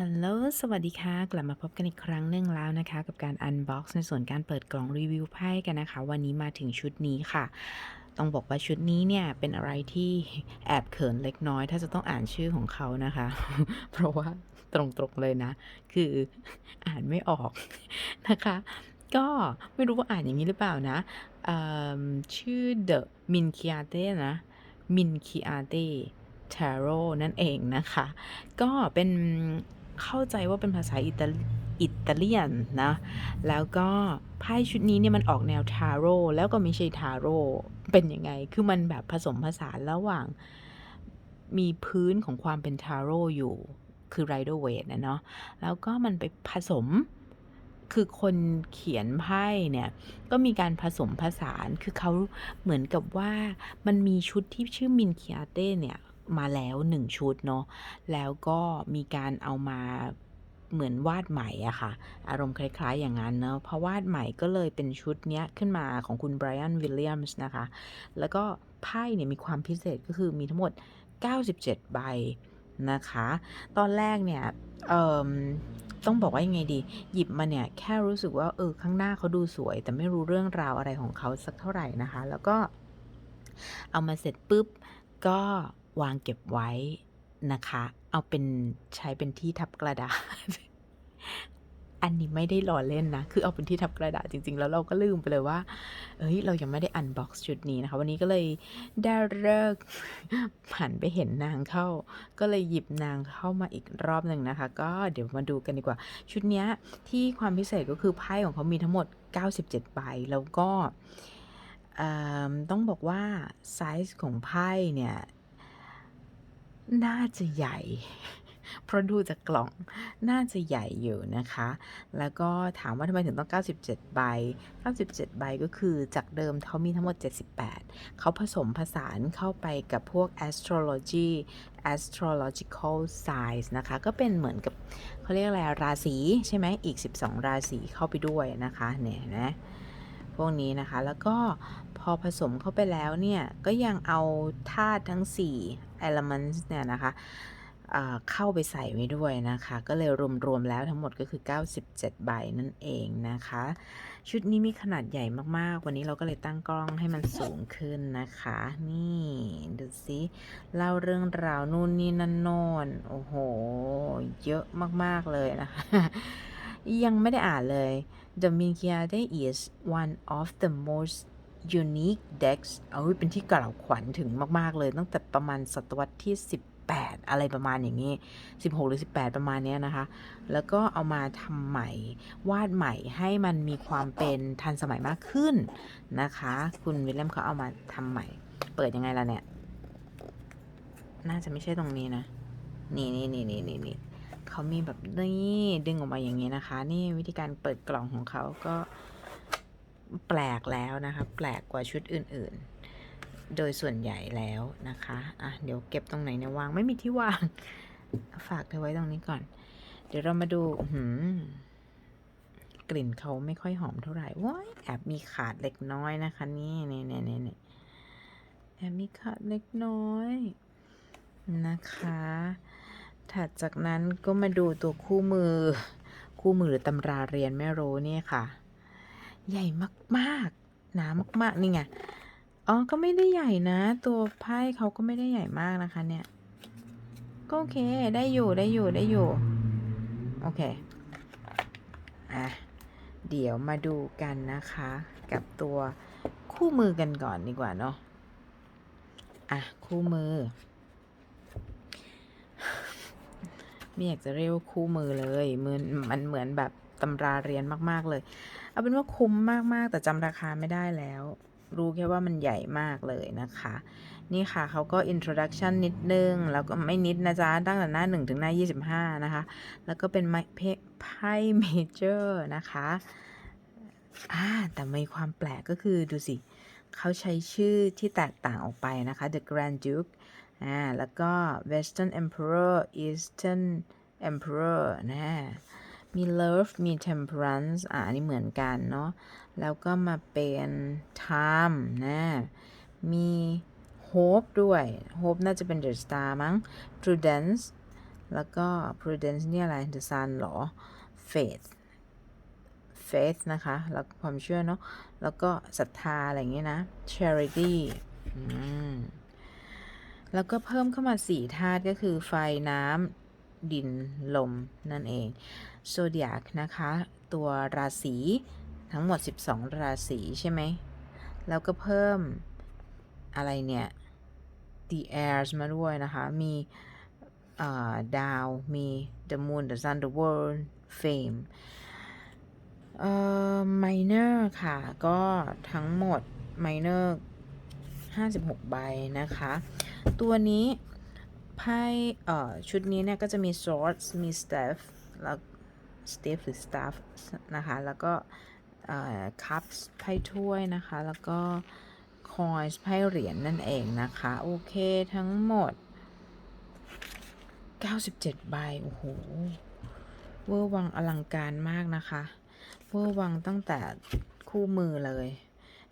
ฮัลโหล สวัสดีค่ะ กลับมาพบกันอีกครั้งหนึ่งแล้วนะคะ กับการ Unbox ในส่วนการเปิดกล่องรีวิวไพ่กันนะคะ วันนี้มาถึงชุดนี้ค่ะ ต้องบอกว่าชุดนี้เนี่ย เป็นอะไรที่แอบเขินเล็กน้อย ถ้าจะต้องอ่านชื่อของเขานะคะ เพราะว่าตรงๆเลยนะ คืออ่านไม่ออกนะคะ ก็ไม่รู้ว่าอ่านอย่างนี้หรือเปล่านะเอิ่มชื่อ The Minchiate นะ Minchiate Tarot นั่นเองนะคะ ก็เป็น เข้าใจว่าเป็นภาษาอิตาอิตาเลียนนะ แล้วก็ไพ่ชุดนี้เนี่ยมันออกแนวทาโร่แล้วก็ไม่ใช่ทาโร่เป็นยังไง คือมันแบบผสมผสานระหว่างมีพื้นของความเป็นทาโร่อยู่คือไรเดอร์เวทนะเนาะ แล้วก็มันไปผสม คือคนเขียนไพ่เนี่ย ก็มีการผสมผสาน คือเขาเหมือนกับว่ามันมีชุดที่ชื่อมินคิอาเต้เนี่ย มาแล้วหนึ่งชุดเนาะแล้วก็มีการเอามาเหมือนวาดใหม่อะค่ะ อารมณ์คล้ายๆอย่างนั้นเนาะเพอวาดใหม่ก็เลยเป็นชุดเนี้ยขึ้นมาของคุณไบรอันวิลเลียมส์นะคะ แล้วก็ไพ่เนี่ยมีความพิเศษก็คือมีทั้งหมด 97 ใบนะคะ ตอนแรกเนี่ยเออต้องบอกว่ายังไงดี หยิบมาเนี่ยแค่รู้สึกว่าเออข้างหน้าเขาดูสวย แต่ไม่รู้เรื่องราวอะไรของเขาสักเท่าไหร่นะคะ แล้วก็เอามาเสร็จปุ๊บก็ วางเก็บไว้นะคะ เอาเป็นใช้เป็นที่ทับกระดาษ อันนี้ไม่ได้ล้อเล่นนะ คือเอาเป็นที่ทับกระดาษจริง ๆ แล้วเราก็ลืมไปเลยว่า เอ้ย เรายังไม่ได้อันบ็อกซ์ชุดนี้นะคะ วันนี้ก็เลยได้เลิกหันไปเห็นนางเข้า ก็เลยหยิบนางเข้ามาอีกรอบหนึ่งนะคะ ก็เดี๋ยวมาดูกันดีกว่า ชุดนี้ที่ความพิเศษก็คือไพ่ของเขามีทั้งหมด 97 ใบ แล้วก็ต้องบอกว่าไซส์ของไพ่เนี่ย น่าจะใหญ่ เพราะดูจากกล่องน่าจะใหญ่อยู่นะคะ แล้วก็ถามว่าทำไมถึงต้อง 97 ใบ 97 ใบก็คือจากเดิมเขามีทั้งหมด 78 เขาผสมผสานเข้าไปกับพวก astrology astrological signs นะคะ ก็เป็นเหมือนกับเขาเรียกอะไรราศีใช่ไหมอีก 12 ราศีเข้าไปด้วยนะคะ เนี่ยนะ พวกนี้นะคะ แล้วก็พอผสมเข้าไปแล้วเนี่ย ก็ยังเอาธาตุทั้ง 4 elements เนี่ยนะคะเข้าไปใส่ไว้ด้วยนะคะ ก็เลยรวมๆแล้วทั้งหมดก็คือ 97 ใบนั่นเองนะคะ ชุดนี้มีขนาดใหญ่มากๆ วันนี้เราก็เลยตั้งกล้องให้มันสูงขึ้นนะคะ นี่ ดูสิเล่าเรื่องราวนู่นนี่นั่นโน่นโอ้โห เยอะมากๆเลยนะคะ ยังไม่ได้อ่านเลย The Minchiade is one of the most unique decks เอ้ยเป็นที่กล่าวขวัญถึงมาก ๆ เลย ตั้งแต่ประมาณศตวรรษที่ 18 อะไรประมาณอย่างนี้ 16 หรือ 18 ประมาณเนี้ยนะคะ แล้วก็เอามาทำใหม่ วาดใหม่ให้มันมีความเป็นทันสมัยมากขึ้นนะคะ คุณวิลเลียมเขาเอามาทำใหม่ เปิดยังไงล่ะเนี่ย น่าจะไม่ใช่ตรงนี้นะ นี่นี่นี่นี่นี่นี่ เขามีแบบนี่ดึงออกมาอย่างนี้นะคะ นี่วิธีการเปิดกล่องของเขาก็แปลกแล้วนะคะ แปลกกว่าชุดอื่นๆ โดยส่วนใหญ่แล้วนะคะอะเดี๋ยวเก็บตรงไหนเนี่ยวางไม่มีที่วาง ฝากเธอไว้ตรงนี้ก่อน เดี๋ยวเรามาดูหือกลิ่นเขาไม่ค่อยหอมเท่าไหร่ว้ายแอบมีขาดเล็กน้อยนะคะนี่นี่นี่นี่นี่แอบมีขาดเล็กน้อยนะคะ ถัดจากนั้นก็มาดูตัวคู่มือ คู่มือหรือตำราเรียนไม่รู้เนี่ยค่ะ ใหญ่มากๆหนามากๆนี่ไงอ๋อก็ไม่ได้ใหญ่นะ ตัวไพ่เขาก็ไม่ได้ใหญ่มากนะคะเนี่ยก็โอเคได้อยู่ได้อยู่ได้อยู่โอเคอะเดี๋ยวมาดูกันนะคะ กับตัวคู่มือกันก่อนดีกว่าเนาะอะคู่มือ ไม่อยากจะเรียกว่าคู่มือเลยมือมันเหมือนแบบตำราเรียนมาก ๆ เลย เอาเป็นว่าคุ้มมากๆ แต่จำราคาไม่ได้แล้ว รู้แค่ว่ามันใหญ่มากเลยนะคะ นี่ค่ะเขาก็ introduction นิดนึง แล้วก็ไม่นิดนะจ๊ะ ตั้งแต่หน้า 1 ถึงหน้า 25 นะคะ แล้วก็เป็นไพ่เมเจอร์นะคะอ่าแต่มีความแปลกก็คือดูสิ เขาใช้ชื่อที่แตกต่างออกไปนะคะ The Grand Duke อ่าแล้วก็ Western Emperor Eastern Emperor นะมี Love มี Temperance อ่านนี้เหมือนกันเนาะแล้วก็มาเป็น Time นะมี Hope ด้วย Hope น่าจะเป็น The Star มั้ง Prudence แล้วก็ prudence เนี่ยอะไร the sun เหรอ faith faith นะคะ แล้วความเชื่อเนาะ แล้วก็ศรัทธาอะไรอย่างเงี้ยนะ charity อืม แล้วก็เพิ่มเข้ามาสี่ธาตุก็คือไฟน้ำดินลมนั่นเอง zodiac นะคะ ตัวราศีทั้งหมด 12 ราศีใช่ไหม แล้วก็เพิ่มอะไรเนี่ย the airs มาด้วยนะคะ มีดาว มี the moon the sun the world fame เอ่อ minor ค่ะ ก็ทั้งหมด minor 56 ใบนะคะ ตัวนี้ไพ่ชุดนี้เนี่ยก็จะมี swords มี staff แล้ว staff หรือ staff นะคะ แล้วก็ cups ไพ่ถ้วยนะคะ แล้วก็ coins ไพ่เหรียญนั่นเองนะคะ โอเคทั้งหมด 97 ใบ โอ้โห เวอร์วังอลังการมากนะคะ เวอร์วังตั้งแต่คู่มือเลย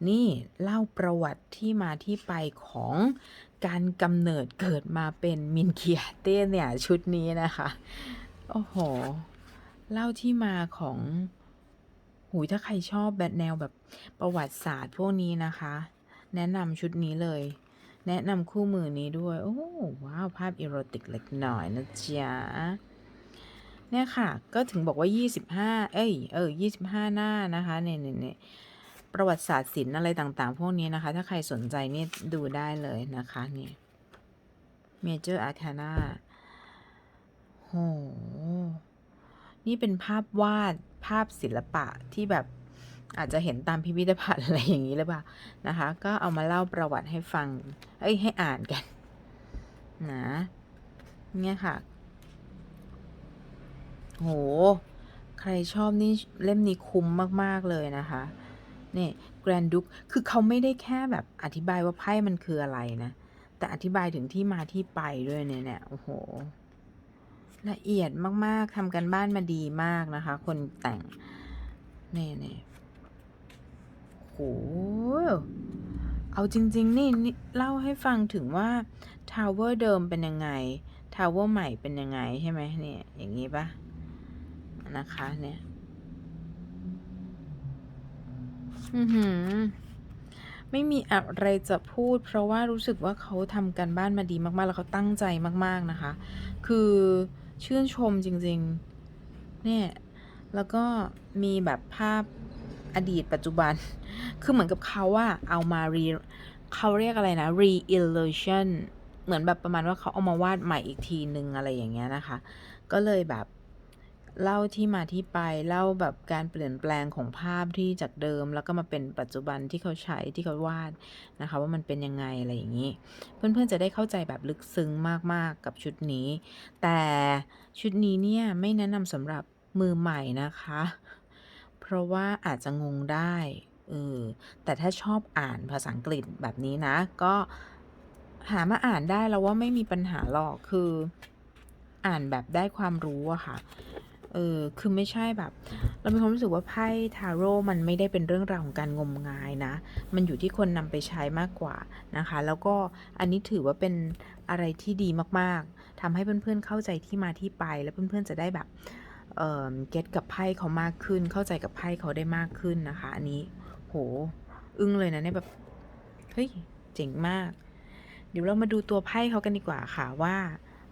นี่เล่าประวัติที่มาที่ไปของการกำเนิดเกิดมาเป็นมินเคียเต้เนี่ย ชุดนี้นะคะ โอ้โห เล่าที่มาของหูถ้าใครชอบแบบแนวแบบประวัติศาสตร์พวกนี้นะคะ แนะนำชุดนี้เลย แนะนำคู่มือนี้ด้วย โอ้ว้าว ภาพอีโรติกเล็กหน่อยนะจ๊ะเนี่ยค่ะ ก็ถึงบอกว่า 25 เอ้ย เออ 25 หน้านะคะเนี่ยเนี่ย ประวัติศาสตร์ศิลป์อะไรต่างๆ พวกนี้นะคะ ถ้าใครสนใจนี่ดูได้เลยนะคะนี่ Major Arcana โห นี่เป็นภาพวาดภาพศิลปะที่แบบอาจจะเห็นตามพิพิธภัณฑ์อะไรอย่างนี้หรือเปล่านะคะ ก็เอามาเล่าประวัติให้ฟัง เอ้ยให้อ่านกันนะเนี่ยค่ะ โห ใครชอบนี่เล่มนี้คุ้มมาก ๆ เลยนะคะ เนี่ Grand Duke คือเขาไม่ได้แค่แบบอธิบายว่าไพ่มันคืออะไรนะ แต่อธิบายถึงที่มาที่ไปด้วยเนี่ยเนี่ยโอ้โห ละเอียดมากๆทำกันบ้านมาดีมากนะคะ คนแต่งเนี่ยเนี่ยโหเอาจริง ๆ นี่นี่เล่าให้ฟังถึงว่าทาวเวอร์เดิมเป็นยังไงทาวเวอร์ใหม่เป็นยังไงใช่ไหมเนี่ย อย่างนี้ปะนะคะเนี่ย อือหือ ไม่มีอะไรจะพูด เพราะว่ารู้สึกว่าเขาทำกันบ้านมาดีมากๆ แล้วเขาตั้งใจมาก ๆนะคะ คือชื่นชมจริงๆ เนี่ย แล้วก็มีแบบภาพอดีตปัจจุบัน คือเหมือนกับเขาว่าเอามารีเขาเรียกอะไรนะ re-illusion เหมือนแบบประมาณว่าเขาเอามาวาดใหม่อีกทีนึงอะไรอย่างเงี้ยนะคะ ก็เลยแบบ เล่าที่มาที่ไปเล่าแบบการเปลี่ยนแปลงของภาพที่จากเดิม แล้วก็มาเป็นปัจจุบันที่เขาใช้ที่เขาวาดนะคะ ว่ามันเป็นยังไงอะไรอย่างนี้ เพื่อนๆจะได้เข้าใจแบบลึกซึ้งมากๆกับชุดนี้ แต่ชุดนี้เนี่ยไม่แนะนำสำหรับมือใหม่นะคะ เพราะว่าอาจจะงงได้เออแต่ถ้าชอบอ่านภาษาอังกฤษแบบนี้นะ ก็หามาอ่านได้แล้วว่าไม่มีปัญหาหรอกคือ อ่านแบบได้ความรู้อะค่ะ เออคือไม่ใช่แบบ เรามีความรู้สึกว่าไพ่ทาโร่มันไม่ได้เป็นเรื่องราวของการงมงายนะ มันอยู่ที่คนนำไปใช้มากกว่านะคะ แล้วก็อันนี้ถือว่าเป็นอะไรที่ดีมากๆทำให้เพื่อนๆเข้าใจที่มาที่ไป แล้วเพื่อนๆจะได้แบบเอ่อเก็ตกับไพ่เขามากขึ้น เข้าใจกับไพ่เขาได้มากขึ้นนะคะ อันนี้โหอึ้งเลยนะเนี่ยแบบเฮ้ยเจ๋งมาก เดี๋ยวเรามาดูตัวไพ่เขากันดีกว่าค่ะว่า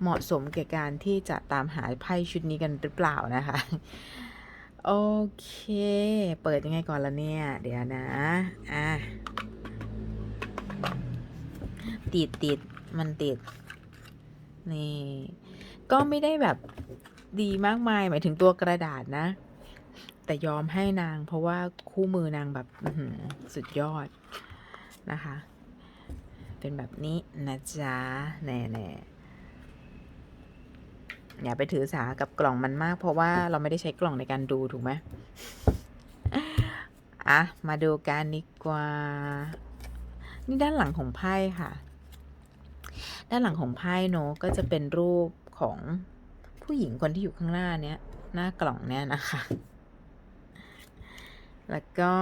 เหมาะสมแก่การที่จะตามหาไพ่ชุดนี้กันหรือเปล่านะคะ โอเค เปิดยังไงก่อนละเนี่ย เดี๋ยวนะ อะ ติดติดมันติด นี่ ก็ไม่ได้แบบดีมากมาย หมายถึงตัวกระดาษนะ แต่ยอมให้นางเพราะว่าคู่มือนางแบบสุดยอดนะคะ เป็นแบบนี้นะจ๊ะ แน่แน่ๆ อย่าไปถือสากับกล่องมันมาก เพราะว่าเราไม่ได้ใช้กล่องในการดูถูกไหมอะ มาดูกันดีกว่า นี่ด้านหลังของไพ่ค่ะ ด้านหลังของไพ่เนอะก็จะเป็นรูปของผู้หญิงคนที่อยู่ข้างหน้าเนี้ย หน้ากล่องเนี้ยนะคะ แล้วก็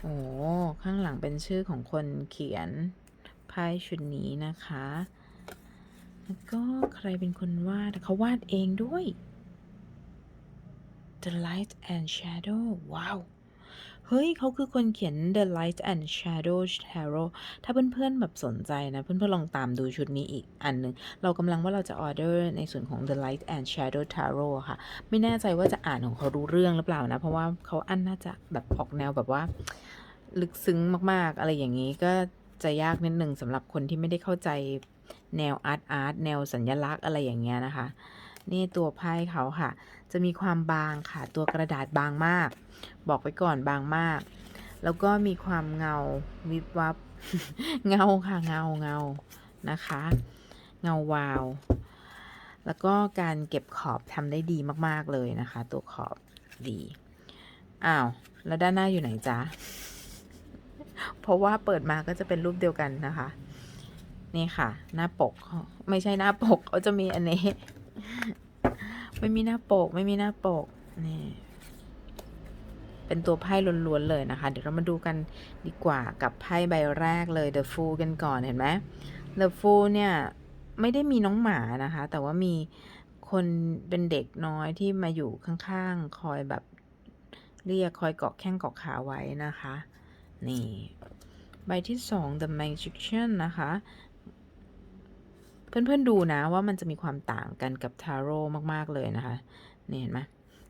โอ้ข้างหลังเป็นชื่อของคนเขียนไพ่ชุดนี้นะคะ แล้วก็ใครเป็นคนวาดเขาวาดเองด้วย The Light and Shadow ว้าว เฮ้ยเขาคือคนเขียน The Light and Shadow Tarot ถ้าเพื่อนๆแบบสนใจนะ เพื่อนๆลองตามดูชุดนี้อีกอันหนึ่ง เรากำลังว่าเราจะออเดอร์ในส่วนของ The Light and Shadow Tarot ค่ะ ไม่แน่ใจว่าจะอ่านของเขารู้เรื่องหรือเปล่านะ เพราะว่าเขาอันน่าจะแบบออกแนวแบบว่า ลึกซึ้งมากๆ อะไรอย่างนี้ก็จะยากนิดหนึ่งสำหรับคนที่ไม่ได้เข้าใจ แนวอาร์ตอาร์ตแนวสัญลักษณ์อะไรอย่างเงี้ยนะคะ นี่ตัวไพ่เขาค่ะ จะมีความบางค่ะ ตัวกระดาษบางมาก บอกไปก่อนบางมาก แล้วก็มีความเงาวิบวับ เงาค่ะเงาเงานะคะ เงาวาว แล้วก็การเก็บขอบทำได้ดีมากๆเลยนะคะ ตัวขอบดี อ้าว แล้วด้านหน้าอยู่ไหนจ๊ะ เพราะว่าเปิดมาก็จะเป็นรูปเดียวกันนะคะ นี่ค่ะ หน้าปก ไม่ใช่หน้าปกเขาจะมีอันนี้ ไม่มีหน้าปก ไม่มีหน้าปก นี่ เป็นตัวไพ่ล้วนๆเลยนะคะ เดี๋ยวเรามาดูกันดีกว่ากับไพ่ใบแรกเลย The Fool กันก่อนเห็นไหม The Fool เนี่ยไม่ได้มีน้องหมานะคะ แต่ว่ามีคนเป็นเด็กน้อยที่มาอยู่ข้างๆ คอยแบบเรียกคอยเกาะแข้งเกาะขาไว้นะคะ นี่ ใบที่สอง The Magician นะคะ เพื่อนๆดูนะว่ามันจะมีความต่างกันกับทาโร่มากๆเลยนะคะ นี่เห็นไหม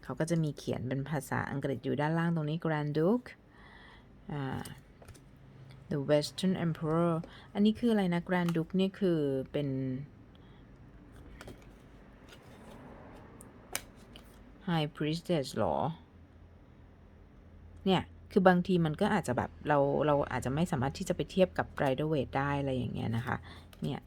เขาก็จะมีเขียนเป็นภาษาอังกฤษอยู่ด้านล่างตรงนี้ Grand Duke The Western Emperor อันนี้คืออะไรนะ Grand Duke นี่คือเป็น High Priestess หรอ เนี่ย คือบางทีมันก็อาจจะแบบ เรา เราอาจจะไม่สามารถที่จะไปเทียบกับ Rider Waite ได้ อะไรอย่างเงี้ยนะคะ เนี่ย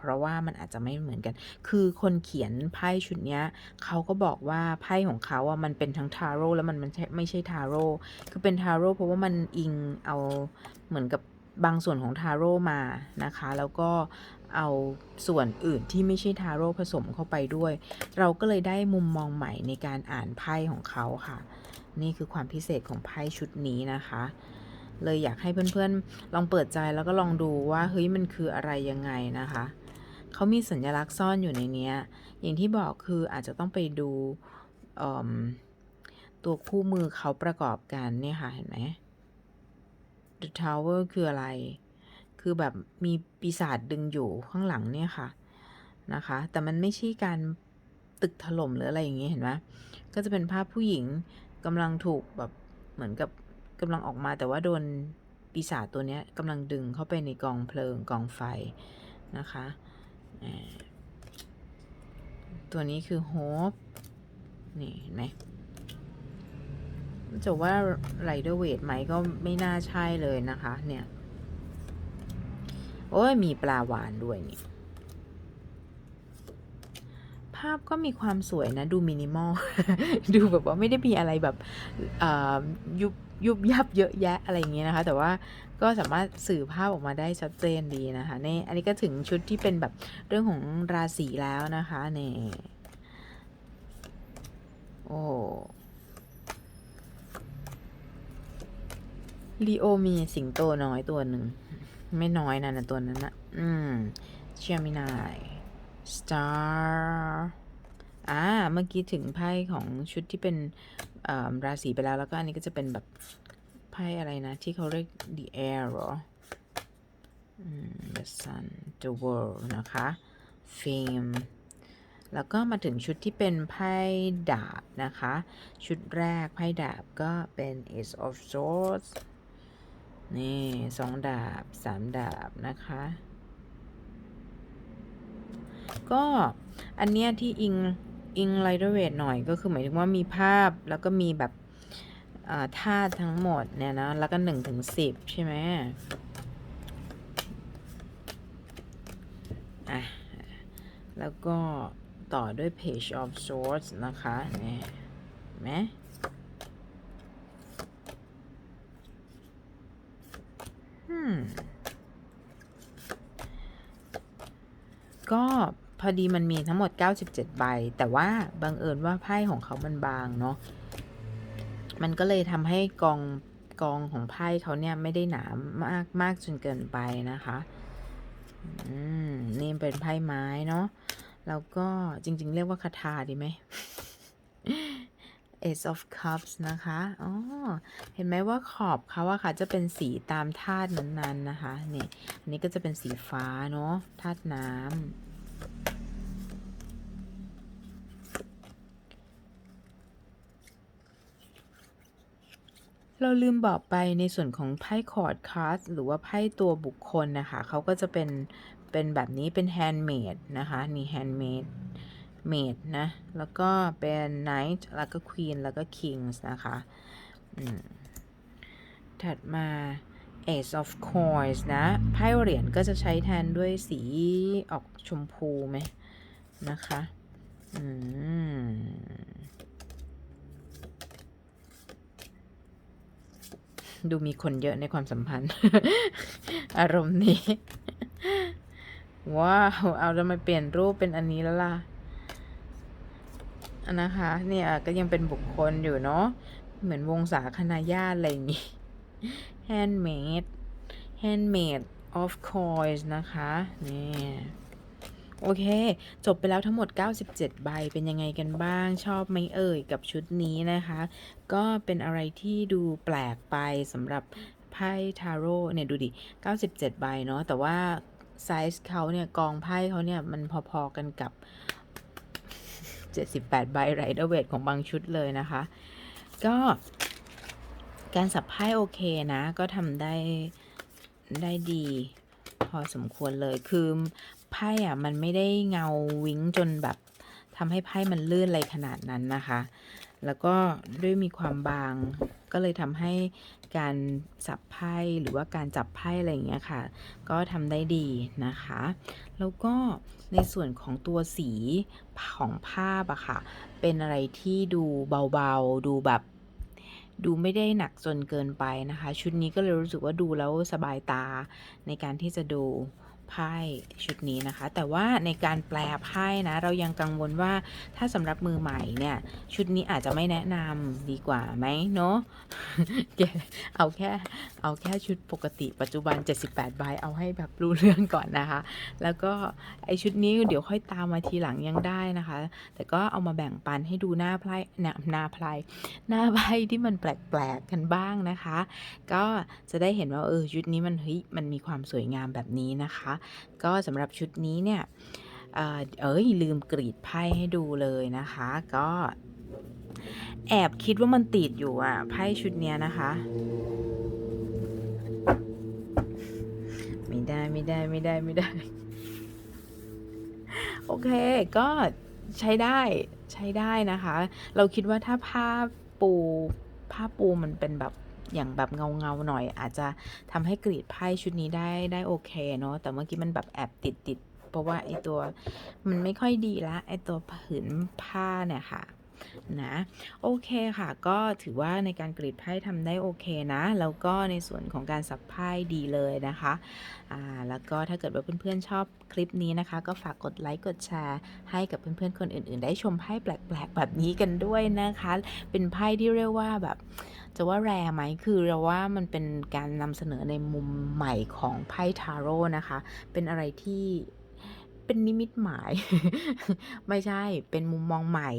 เพราะว่ามันอาจจะไม่เหมือนกัน คือคนเขียนไพ่ชุดนี้เขาก็บอกว่าไพ่ของเขาอะมันเป็นทั้งทาโร่แล้วมันมันไม่ใช่ทาโร่คือเป็นทาโร่เพราะว่ามันอิงเอาเหมือนกับบางส่วนของทาโร่มานะคะ แล้วก็เอาส่วนอื่นที่ไม่ใช่ทาโร่ผสมเข้าไปด้วย เราก็เลยได้มุมมองใหม่ในการอ่านไพ่ของเขาค่ะ นี่คือความพิเศษของไพ่ชุดนี้นะคะ เลยอยากให้เพื่อนๆ ลองเปิดใจแล้วก็ลองดูว่าเฮ้ยมันคืออะไรยังไงนะคะ เขามีสัญลักษณ์ซ่อนอยู่ในเนี้ย อย่างที่บอกคืออาจจะต้องไปดูตัวคู่มือเขาประกอบกันเนี่ยค่ะ เห็นไหม The Tower คืออะไร คือแบบมีปีศาจดึงอยู่ข้างหลังเนี่ยค่ะนะคะ แต่มันไม่ใช่การตึกถล่มหรืออะไรอย่างเงี้ยเห็นไหมก็จะเป็นภาพผู้หญิงกำลังถูกแบบเหมือนกับกำลังออกมาแต่ว่าโดนปีศาจตัวเนี้ยกำลังดึงเข้าไปในกองเพลิงกองไฟนะคะ ตัวนี้คือ Hope นี่เห็นไหมจะว่าไรเดอร์เวทไหมก็ไม่น่าใช่เลยนะคะ เนี่ย โอ้ย มีปลาหวานด้วยนี่ ภาพก็มีความสวยนะ ดูมินิมอล ดูแบบว่าไม่ได้มีอะไรแบบยุบยุบยับเยอะแยะอะไรอย่างเงี้ยนะคะ แต่ว่า ก็สามารถสื่อภาพออกมาได้ชัดเจนดีนะคะนี่อันนี้ก็ถึงชุดที่เป็นแบบเรื่องของราศีแล้วนะคะนี่โอ้ลีโอมีสิงโตน้อยตัวหนึ่ง ไม่น้อยนะนะตัวนั้นนะอืมเชียมินายสตาร์อ่าเมื่อกี้ถึงไพ่ของชุดที่เป็นราศีไปแล้วแล้วก็อันนี้ก็จะเป็นแบบ ไพ่อะไรนะ ที่เขาเรียก the air หรอ the sun the world นะคะ fame แล้วก็มาถึงชุดที่เป็นไพ่ดาบนะคะ ชุดแรกไพ่ดาบก็เป็น ace of swords นี่สองดาบสามดาบนะคะ ก็อันเนี้ยที่อิงอิงไลเดอร์เวทหน่อยก็คือหมายถึงว่ามีภาพแล้วก็มีแบบ ธาตุทั้งหมดเนี่ยนะแล้วก็หนึ่งถึงสิบใช่ไหมอะ แล้วก็ต่อด้วย page of swords นะคะเนี่ยเห็นไหมอืมก็พอดีมันมีทั้งหมด 97 ใบ แต่ว่าบังเอิญว่าไพ่ของเขามันบางเนาะ มันก็เลยทำให้กองกองของไพ่เขาเนี่ยไม่ได้หนามากมากจนเกินไปนะคะอืมนี่เป็นไพ่ไม้เนาะแล้วก็จริง ๆ เรียกว่าคาถาดีไหม Ace of Cups นะคะ อ๋อ เห็นไหมว่าขอบเขาอะค่ะ จะเป็นสีตามธาตุนั้นๆนะคะ นี่ อันนี้ก็จะเป็นสีฟ้าเนาะ ธาตุน้ำ เราลืมบอกไปในส่วนของไพ่คอร์ดคาร์ดหรือว่าไพ่ตัวบุคคลนะคะ เขาก็จะเป็น เป็นแบบนี้เป็นแฮนด์เมดนะคะ นี่แฮนด์เมดเมดนะ แล้วก็เป็น Knight แล้วก็ Queen แล้วก็ Kings นะคะถัดมา Ace of Coins นะ ไพ่เหรียญก็จะใช้แทนด้วยสีออกชมพูไหมนะคะ อืม ดูมีคนเยอะในความสัมพันธ์ อารมณ์นี้ ว้าว เอาแล้วมาเปลี่ยนรูปเป็นอันนี้แล้วล่ะนะคะเนี่ยก็ยังเป็นบุคคลอยู่เนาะเหมือนวงสาคณาญาติอะไรอย่างงี้ handmade handmade of coins นะคะ นี่ โอเค จบไปแล้วทั้งหมด 97 ใบ เป็นยังไงกันบ้าง ชอบไหมเอ่ย กับชุดนี้นะคะ ก็เป็นอะไรที่ดูแปลกไปสำหรับไพ่ทาโร่เนี่ย ดูดิ 97 ใบเนาะ แต่ว่าไซส์เขาเนี่ย กองไพ่เขาเนี่ย มันพอๆกันกับ 78 ใบไรเดอร์เวทของบางชุดเลยนะคะ ก็การสับไพ่โอเคนะ ก็ทำได้ได้ดีพอสมควรเลยคือ ไพ่อะมันไม่ได้เงาวิ้งจนแบบทำให้ไพ่มันลื่นอะไรขนาดนั้นนะคะ แล้วก็ด้วยมีความบางก็เลยทำให้การสับไพ่หรือว่าการจับไพ่อะไรอย่างเงี้ยค่ะ ก็ทำได้ดีนะคะ แล้วก็ในส่วนของตัวสีของภาพอะค่ะ เป็นอะไรที่ดูเบาๆ ดูแบบดูไม่ได้หนักจนเกินไปนะคะ ชุดนี้ก็เลยรู้สึกว่าดูแล้วสบายตาในการที่จะดู ไพ่ชุดนี้นะคะ แต่ว่าในการแปลไพ่นะ เรายังกังวลว่าถ้าสำหรับมือใหม่เนี่ย ชุดนี้อาจจะไม่แนะนำดีกว่าไหมเนาะแกเอาแค่เอาแค่ชุดปกติปัจจุบัน 78ใบเอาให้แบบรู้เรื่องก่อนนะคะ แล้วก็ไอชุดนี้เดี๋ยวค่อยตามมาทีหลังยังได้นะคะ แต่ก็เอามาแบ่งปันให้ดูหน้าไพ่หน้าหน้าไพ่หน้าไพ่ที่มันแปลกๆกันบ้างนะคะ ก็จะได้เห็นว่าเออชุดนี้มันเฮ้ยมันมีความสวยงามแบบนี้นะคะก็สำหรับชุดนี้เนี่ยเอ่อเอ้ยลืมกรีดไพ่ให้ดูเลยนะคะ ก็แอบคิดว่ามันติดอยู่อะไพ่ชุดเนี้ยนะคะไม่ได้ไม่ได้ไม่ได้ไม่ได้ โอเค ก็ใช้ได้ใช้ได้นะคะ เราคิดว่าถ้าผ้าปูผ้าปูมันเป็นแบบ อย่างแบบเงาเงาๆหน่อย อาจจะทำให้กรีดไพ่ชุดนี้ได้ได้โอเคเนาะแต่เมื่อกี้มันแบบแอบติดติดเพราะว่าไอตัวมันไม่ค่อยดีละไอตัวผืนผ้าเนี่ยค่ะ นะโอเคค่ะ ก็ถือว่าในการกรีดไพ่ทำได้โอเคนะ แล้วก็ในส่วนของการสับไพ่ดีเลยนะคะอ่าแล้วก็ถ้าเกิดว่าเพื่อนๆชอบคลิปนี้นะคะ ก็ฝากกดไลค์กดแชร์ ให้กับเพื่อนๆคนอื่น ๆ ได้ชมไพ่แปลกๆ แบบนี้กันด้วยนะคะ เป็นไพ่ที่เรียกว่าแบบจะว่าแรไหมคือเราว่ามันเป็นการนำเสนอในมุมใหม่ของไพ่ทาโร่นะคะ เป็นอะไรที่เป็นนิมิตหมาย ไม่ใช่เป็นมุมมองใหม่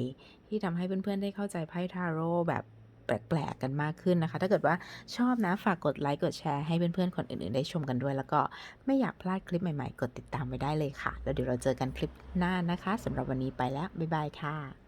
ที่ทำให้เพื่อนๆได้เข้าใจไพ่ทาโร่แบบแปลกๆกันมากขึ้นนะคะ ถ้าเกิดว่าชอบนะฝากกดไลค์กดแชร์ให้เพื่อนๆคนอื่นๆได้ชมกันด้วย แล้วก็ไม่อยากพลาดคลิปใหม่ๆ กดติดตามไว้ได้เลยค่ะ แล้วเดี๋ยวเราเจอกันคลิปหน้านะคะสำหรับวันนี้ไปแล้วบ๊ายบายค่ะ